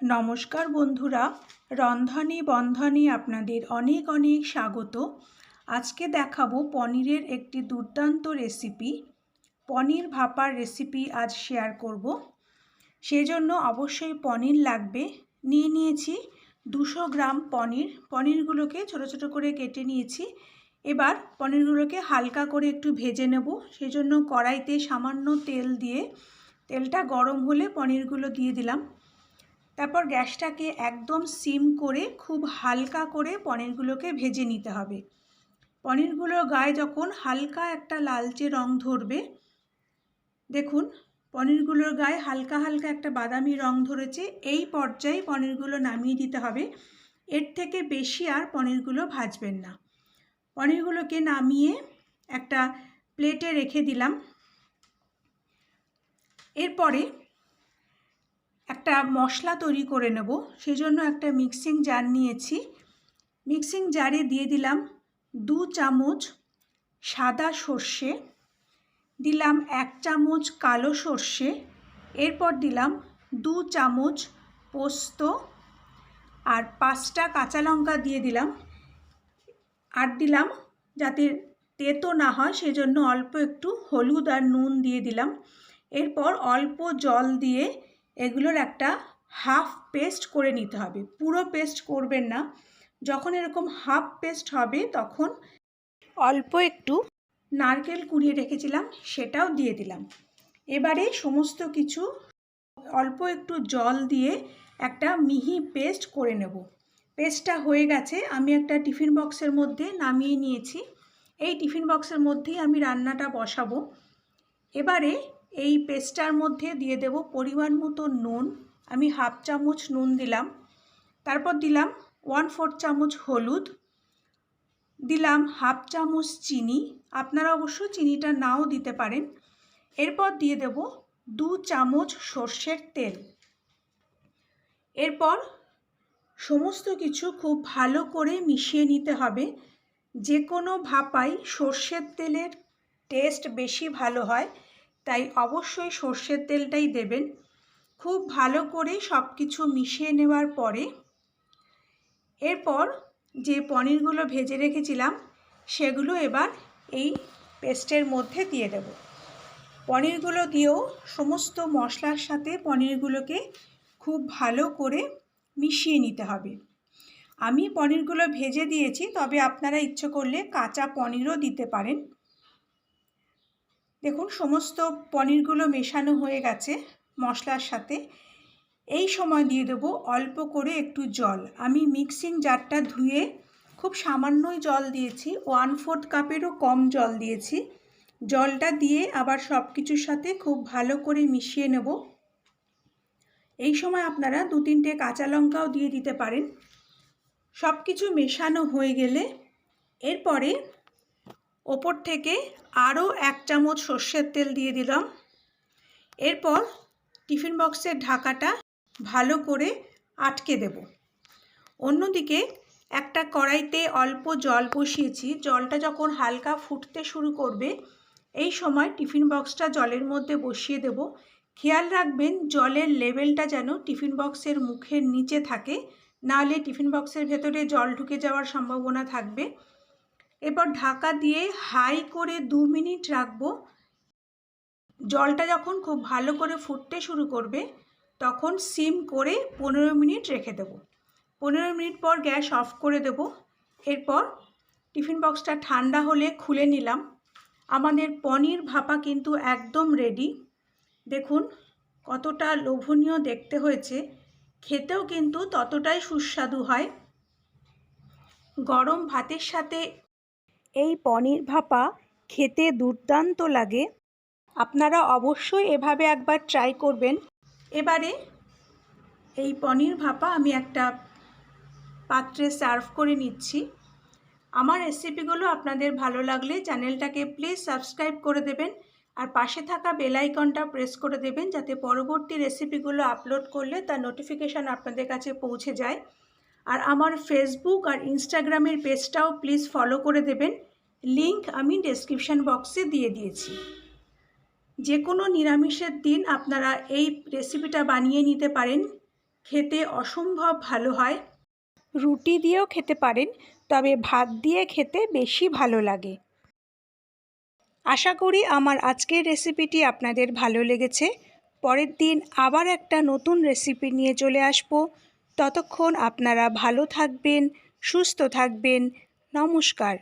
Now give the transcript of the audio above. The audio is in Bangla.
নমস্কার বন্ধুরা, রন্ধনে বন্ধনে আপনাদের অনেক অনেক স্বাগত। আজকে দেখাবো পনিরের একটি দুর্দান্ত রেসিপি। পনির ভাপার রেসিপি আজ শেয়ার করব। সেজন্য অবশ্যই পনির লাগবে। নিয়ে নিয়েছি দুশো গ্রাম পনির। পনিরগুলোকে ছোট ছোট করে কেটে নিয়েছি। এবার পনিরগুলোকে হালকা করে একটু ভেজে নেব। সেজন্য কড়াইতে সামান্য তেল দিয়ে, তেলটা গরম হলে পনিরগুলো দিয়ে দিলাম। তারপর গ্যাসটাকে একদম সিম করে খুব হালকা করে পনিরগুলোকে ভেজে নিতে হবে। পনিরগুলোর গায়ে যখন হালকা একটা লালচে রং ধরবে, দেখুন, পনিরগুলোর গায়ে হালকা হালকা একটা বাদামি রং ধরেছে, এই পর্যায়ে পনিরগুলো নামিয়ে দিতে হবে। এর থেকে বেশি আর পনিরগুলো ভাজবেন না। পনিরগুলোকে নামিয়ে একটা প্লেটে রেখে দিলাম। এরপরে একটা মশলা তৈরি করে নেব। সেজন্য একটা মিক্সিং জার নিয়েছি। মিক্সিং জারে দিয়ে দিলাম দু চামচ সাদা সর্ষে, দিলাম এক চামচ কালো সর্ষে, এরপর দিলাম দু চামচ পোস্ত আর পাঁচটা কাঁচা লঙ্কা দিয়ে দিলাম। আর দিলাম যাতে তেতো না হয়, সেজন্য অল্প একটু হলুদ আর নুন দিয়ে দিলাম। এরপর অল্প জল দিয়ে এগুলোর একটা হাফ পেস্ট করে নিতে হবে। পুরো পেস্ট করবেন না। যখন এরকম হাফ পেস্ট হবে, তখন অল্প একটু নারকেল কুড়িয়ে রেখেছিলাম, সেটাও দিয়ে দিলাম। এবারে সমস্ত কিছু অল্প একটু জল দিয়ে একটা মিহি পেস্ট করে নেব। পেস্টটা হয়ে গেছে। আমি একটা টিফিন বক্সের মধ্যে নামিয়ে নিয়েছি। এই টিফিন বক্সের মধ্যেই আমি রান্নাটা বসাবো। এবারে এই পেস্টটার মধ্যে দিয়ে দেব পরিমাণ মতো নুন। আমি হাফ চামচ নুন দিলাম। তারপর দিলাম ওয়ান ফোর চামচ হলুদ। দিলাম হাফ চামচ চিনি। আপনারা অবশ্য চিনিটা নাও দিতে পারেন। এরপর দিয়ে দেব দু চামচ সর্ষের তেল। এরপর সমস্ত কিছু খুব ভালো করে মিশিয়ে নিতে হবে। যে কোনো ভাপাই সর্ষের তেলের টেস্ট বেশি ভালো হয়। তাই অবশ্যই সর্ষের তেলটাই দেবেন। খুব ভালো করে সব কিছু মিশিয়ে নেওয়ার পরে এরপর যে পনিরগুলো ভেজে রেখেছিলাম, সেগুলো এবার এই পেস্টের মধ্যে দিয়ে দেব। পনিরগুলো দিয়েও সমস্ত মশলার সাথে পনিরগুলোকে খুব ভালো করে মিশিয়ে নিতে হবে। আমি পনিরগুলো ভেজে দিয়েছি, তবে আপনারা ইচ্ছে করলে কাঁচা পনিরও দিতে পারেন। দেখুন, সমস্ত পনিরগুলো মেশানো হয়ে গেছে মশলার সাথে। এই সময় দিয়ে দেবো অল্প করে একটু জল। আমি মিক্সিং জারটা ধুয়ে খুব সামান্যই জল দিয়েছি। ওয়ান ফোর্থ কাপেরও কম জল দিয়েছি। জলটা দিয়ে আবার সব কিছুর সাথে খুব ভালো করে মিশিয়ে নেব। এই সময় আপনারা দু তিনটে কাঁচা লঙ্কাও দিয়ে দিতে পারেন। সব কিছু মেশানো হয়ে গেলে এরপরে ওপর থেকে আরও এক চামচ সর্ষের তেল দিয়ে দিলাম। এরপর টিফিন বক্সের ঢাকাটা ভালো করে আটকে দেব। অন্যদিকে একটা কড়াইতে অল্প জল বসিয়েছি। জলটা যখন হালকা ফুটতে শুরু করবে, এই সময় টিফিন বক্সটা জলের মধ্যে বসিয়ে দেব। খেয়াল রাখবেন, জলের লেভেলটা যেন টিফিন বক্সের মুখের নিচে থাকে। নাহলে টিফিন বক্সের ভেতরে জল ঢুকে যাওয়ার সম্ভাবনা থাকবে। এরপর ঢাকা দিয়ে হাই করে দু মিনিট রাখব। জলটা যখন খুব ভালো করে ফুটতে শুরু করবে, তখন সিম করে পনেরো মিনিট রেখে দেব। পনেরো মিনিট পর গ্যাস অফ করে দেব। এরপর টিফিন বক্সটা ঠান্ডা হলে খুলে নিলাম। আমাদের পনির ভাপা কিন্তু একদম রেডি দেখুন কতটা লোভনীয় দেখতে হয়েছে। খেতেও কিন্তু ততটাই সুস্বাদু হয়। গরম ভাতের সাথে এই পনির ভাপা খেতে দুর্দান্ত লাগে। আপনারা অবশ্যই এভাবে একবার ট্রাই করবেন। এবারে এই পনির ভাপা আমি একটা পাত্রে সার্ভ করে নিচ্ছি। আমার রেসিপিগুলো আপনাদের ভালো লাগলে চ্যানেলটাকে প্লিজ সাবস্ক্রাইব করে দেবেন আর পাশে থাকা বেল আইকনটা প্রেস করে দেবেন যাতে পরবর্তী রেসিপিগুলো আপলোড করলে তার নোটিফিকেশান আপনাদের কাছে পৌঁছে যায়। আর আমার ফেসবুক আর ইনস্টাগ্রামের পেজটাও প্লিজ ফলো করে দেবেন। লিংক আমি ডেসক্রিপশান বক্সে দিয়ে দিয়েছি। যে কোনো নিরামিষের দিন আপনারা এই রেসিপিটা বানিয়ে নিতে পারেন। খেতে অসম্ভব ভালো হয়। রুটি দিয়েও খেতে পারেন, তবে ভাত দিয়ে খেতে বেশি ভালো লাগে। আশা করি আমার আজকের রেসিপিটি আপনাদের ভালো লেগেছে। পরের দিন আবার একটা নতুন রেসিপি নিয়ে চলে আসব। ততক্ষণ আপনারা ভালো থাকবেন, সুস্থ থাকবেন। নমস্কার।